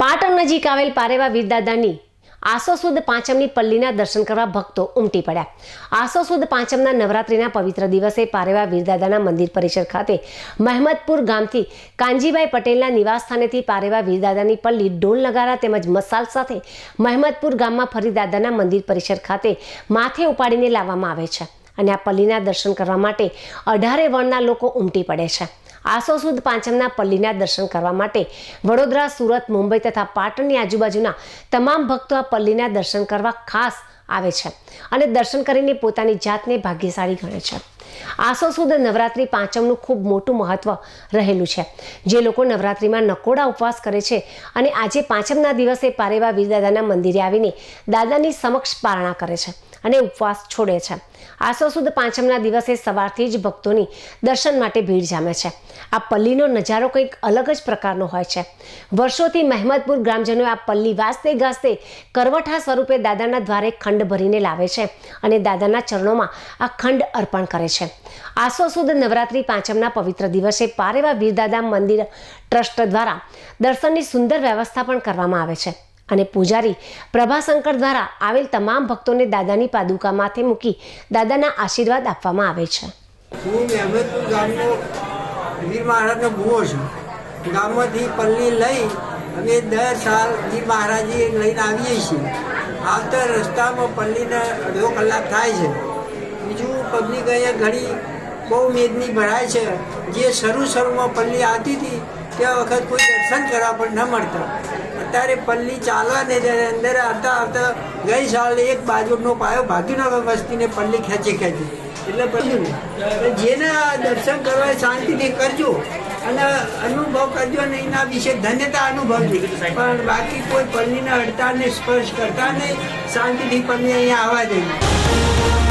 પાટણ નજીક આવેલ પારેવા વીરદાદાની આસો સુદ પાંચમની પલ્લીના દર્શન કરવા ભક્તો ઉમટી પડ્યા. આસો સુદ પાંચમના નવરાત્રિના પવિત્ર દિવસે પારેવા વીરદાદાના મંદિર પરિસર ખાતે મહેમદપુર ગામથી કાનજીભાઈ પટેલના નિવાસસ્થાનેથી પારેવા વીરદાદાની પલ્લી ઢોલ નગારા તેમજ મસાલ સાથે મહેમદપુર ગામમાં ફરી દાદાના મંદિર પરિસર ખાતે માથે ઉપાડીને લાવવામાં આવે છે અને આ પલ્લીના દર્શન કરવા માટે અઢારે વર્ણના લોકો ઉમટી પડે છે. આસો સુદ પાંચમના પલ્લીના દર્શન કરવા માટે વડોદરા, સુરત, મુંબઈ તથા પાટણની આજુબાજુના તમામ ભક્તો આ પલ્લીના દર્શન કરવા ખાસ આવે છે અને દર્શન કરીને પોતાની જાતને ભાગ્યશાળી ગણે છે. આસો સુદ નવરાત્રિ પાંચમનું ખૂબ મોટું મહત્વ રહેલું છે. જે લોકો નવરાત્રિમાં નકોડા ઉપવાસ કરે છે અને આજે પાંચમના દિવસે પારેવા વીરદાદાના મંદિરે આવીને દાદાની સમક્ષ પારણા કરે છે. અને ઉપવાસ છોડે છે. આસો સુદ પાંચમના દિવસે સવારથી જ ભક્તોની દર્શન માટે ભીડ જામે છે. આ પલ્લીનો નજારો કંઈક અલગ જ પ્રકારનો હોય છે. વર્ષોથી મહેમદપુર ગ્રામજનો આ પલ્લી વાસતે ગાજતે કરવઠા સ્વરૂપે દાદાના દ્વારે ખંડ ભરીને લાવે છે અને દાદાના ચરણોમાં આ ખંડ અર્પણ કરે છે. આસો સુદ નવરાત્રિ પાંચમના પવિત્ર દિવસે પારેવા વીરદાદા મંદિર ટ્રસ્ટ દ્વારા દર્શનની સુંદર વ્યવસ્થા પણ કરવામાં આવે છે. અને પૂજારી પ્રભાશંકર દ્વારા આવેલ તમામ ભક્તોને દાદાની પાદુકા માથે મૂકી દાદાના આશીર્વાદ આપવામાં આવે છે. હું ગામનો વીર મહારાજનો છું. ગામમાંથી પલ્લી લઈ અમે દર સાલ વીર મહારાજી લઈને આવીએ છીએ. આવતા રસ્તામાં પલ્લીને અડધો કલાક થાય છે. બીજું પબ્લિક અહીંયા ઘણી બહુ મેદની ભરાય છે. જે શરૂ શરૂમાં પલ્લી આવતી હતી તે વખત કોઈ દર્શન કરવા પણ ન મળતા. અત્યારે પલ્લી ચાલવા ને અંદર આવતા આવતા ગઈ સાલ એક બાજુનો પાયો ભાગીનગર વસ્તીને પલ્લી ખેંચી ખેંચી. એટલે પછી જેના દર્શન કરવા શાંતિથી કરજો અને અનુભવ કરજો અને એના વિશે ધન્યતા અનુભવજો. પણ બાકી કોઈ પલ્લીના અડતા ને સ્પર્શ કરતા નહીં, શાંતિથી પલ્લી અહીંયા આવવા જોઈએ